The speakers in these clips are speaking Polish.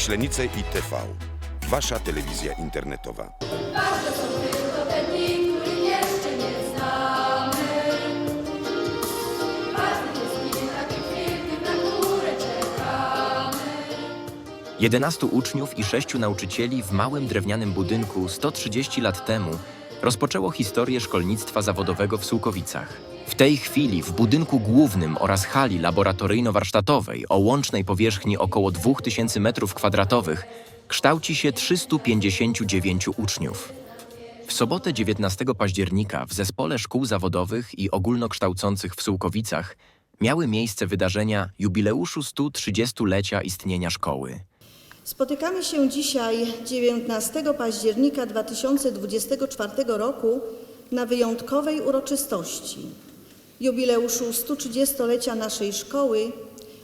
Myślenice i TV. Wasza telewizja internetowa. Ważne są tylko te dni, których jeszcze nie znamy. Jest na które czekamy. 11 uczniów i 6 nauczycieli w małym drewnianym budynku 130 lat temu rozpoczęło historię szkolnictwa zawodowego w Sułkowicach. W tej chwili w budynku głównym oraz hali laboratoryjno-warsztatowej o łącznej powierzchni około 2000 m2 kształci się 359 uczniów. W sobotę 19 października w Zespole Szkół Zawodowych i Ogólnokształcących w Sułkowicach miały miejsce wydarzenia jubileuszu 130-lecia istnienia szkoły. Spotykamy się dzisiaj, 19 października 2024 roku, na wyjątkowej uroczystości jubileuszu 130-lecia naszej szkoły,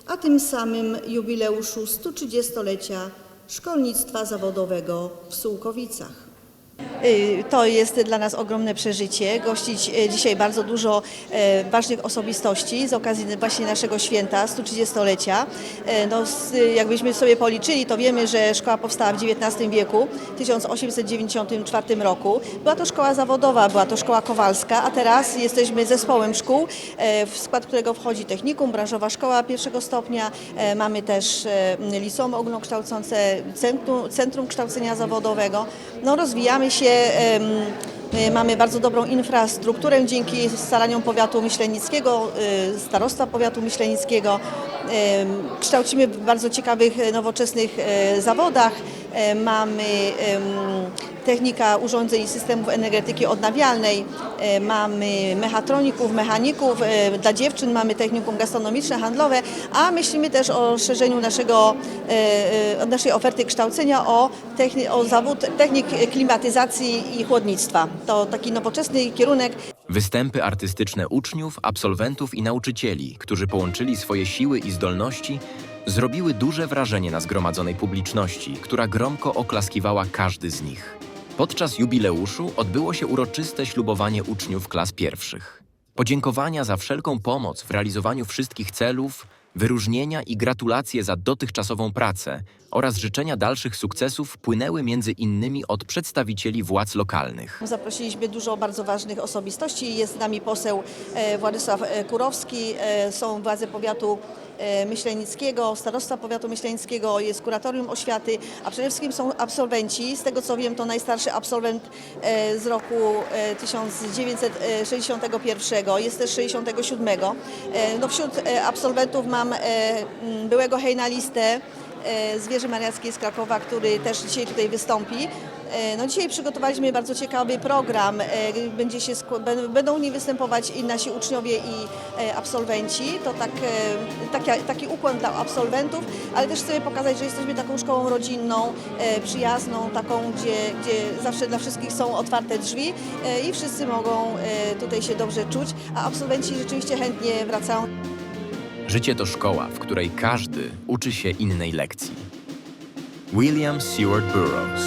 a tym samym jubileuszu 130-lecia szkolnictwa zawodowego w Sułkowicach. Y, To jest dla nas ogromne przeżycie, gościć y, dzisiaj bardzo dużo e, ważnych osobistości z okazji właśnie naszego święta 130-lecia. E, No, jakbyśmy sobie policzyli, to wiemy, że szkoła powstała w XIX wieku, w 1894 roku. Była to szkoła zawodowa, była to szkoła kowalska, a teraz jesteśmy zespołem szkół, w skład którego wchodzi technikum, branżowa szkoła pierwszego stopnia. Mamy też liceum ogólnokształcące, centrum, centrum kształcenia zawodowego. No, rozwijamy się. em, My mamy bardzo dobrą infrastrukturę dzięki staraniom powiatu myślenickiego, y, starostwa powiatu myślenickiego. Kształcimy w bardzo ciekawych, e, nowoczesnych e, zawodach. E, Mamy technika urządzeń i systemów energetyki odnawialnej. E, Mamy mechatroników, mechaników. E, Dla dziewczyn mamy technikum gastronomiczne, handlowe, a myślimy też o szerzeniu naszego, naszej oferty kształcenia o, techni- o zawód technik klimatyzacji i chłodnictwa. To taki nowoczesny kierunek. Występy artystyczne uczniów, absolwentów i nauczycieli, którzy połączyli swoje siły i zdolności, zrobiły duże wrażenie na zgromadzonej publiczności, która gromko oklaskiwała każdy z nich. Podczas jubileuszu odbyło się uroczyste ślubowanie uczniów klas pierwszych. Podziękowania za wszelką pomoc w realizowaniu wszystkich celów, wyróżnienia i gratulacje za dotychczasową pracę oraz życzenia dalszych sukcesów płynęły między innymi od przedstawicieli władz lokalnych. Zaprosiliśmy dużo bardzo ważnych osobistości. Jest z nami poseł e, Władysław e, Kurowski, e, są władze powiatu myślenickiego, starostwa powiatu myślenickiego, jest kuratorium oświaty, a przede wszystkim są absolwenci. Z tego co wiem, to najstarszy absolwent e, z roku e, 1961, jest też 67. E, No wśród e, absolwentów mam e, byłego hejnalistę, e, z Wieży Mariackiej z Krakowa, który też dzisiaj tutaj wystąpi. E, No dzisiaj przygotowaliśmy bardzo ciekawy program. E, Będzie się, będą- w niej występować i nasi uczniowie i e, absolwenci. To tak, taki, taki ukłon dla absolwentów, ale też chcemy pokazać, że jesteśmy taką szkołą rodzinną, przyjazną, taką, gdzie, gdzie zawsze dla wszystkich są otwarte drzwi i wszyscy mogą tutaj się dobrze czuć, a absolwenci rzeczywiście chętnie wracają. Życie to szkoła, w której każdy uczy się innej lekcji. William Seward Burroughs